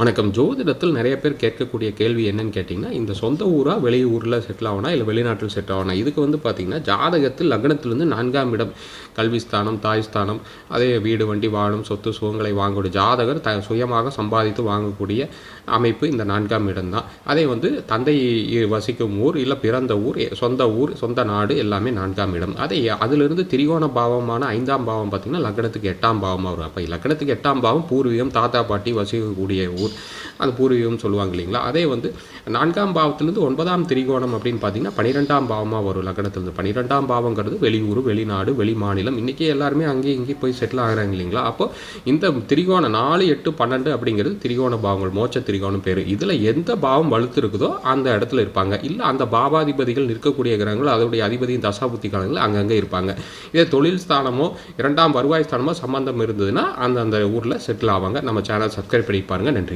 வணக்கம். ஜோதிடத்தில் நிறைய பேர் கேட்கக்கூடிய கேள்வி என்னன்னு கேட்டிங்கன்னா இந்த சொந்த ஊராக வெளியூரில் செட்டில் ஆகணும் இல்லை வெளிநாட்டில் செட்டில் ஆகணும் இதுக்கு வந்து பார்த்திங்கன்னா ஜாதகத்தில் லக்னத்திலிருந்து நான்காம் இடம். கல்வி ஸ்தானம் தாய் ஸ்தானம் அதே வீடு வண்டி வாழும் சொத்து சுகங்களை வாங்கக்கூடிய ஜாதகர் த சுயமாக சம்பாதித்து வாங்கக்கூடிய அமைப்பு இந்த நான்காம் இடம் தான் அதே வந்து தந்தை வசிக்கும் ஊர் இல்லை பிறந்த ஊர் சொந்த ஊர் சொந்த நாடு எல்லாமே நான்காம் இடம். அதே அதிலிருந்து திரிகோண பாவமான ஐந்தாம் பாவம் பார்த்திங்கன்னா லக்னத்துக்கு எட்டாம் பாவமாக வரும். அப்போ லக்னத்துக்கு எட்டாம் பாவம் பூர்வீகம் தாத்தா பாட்டி வசிக்கக்கூடிய ஊர் seguro. அந்த பூர்வீகம் சொல்லுவாங்க இல்லைங்களா? அதே வந்து நான்காம் பாவத்திலிருந்து ஒன்பதாம் திரிகோணம் அப்படின்னு பார்த்தீங்கன்னா பன்னிரெண்டாம் பாவமாக வரும் லக்னத்திலிருந்து பன்னிரெண்டாம் பாவங்கிறது வெளியூர் வெளிநாடு வெளி மாநிலம் இன்றைக்கி எல்லாருமே அங்கேயும் இங்கேயும் போய் செட்டில் ஆகிறாங்க இல்லைங்களா? அப்போ இந்த திரிகோணம் நாலு எட்டு பன்னெண்டு அப்படிங்கிறது திரிகோண பாவங்கள் மோட்ச திரிகோணம் பேர். இதில் எந்த பாவம் வலுத்து இருக்குதோ அந்த இடத்துல இருப்பாங்க. இல்லை அந்த பாவாதிபதிகள் நிற்கக்கூடிய கிரகங்கள் அதோடைய அதிபதியின் தசாபுத்தி காலங்கள் அங்கங்கே இருப்பாங்க. இதே தொழில் ஸ்தானமோ இரண்டாம் வருவாய் ஸ்தானமோ சம்பந்தம் இருந்ததுன்னா அந்த அந்த ஊரில் செட்டில் ஆவாங்க. நம்ம சேனல் சப்ஸ்கிரைப் பண்ணி பாருங்கள் நன்றி.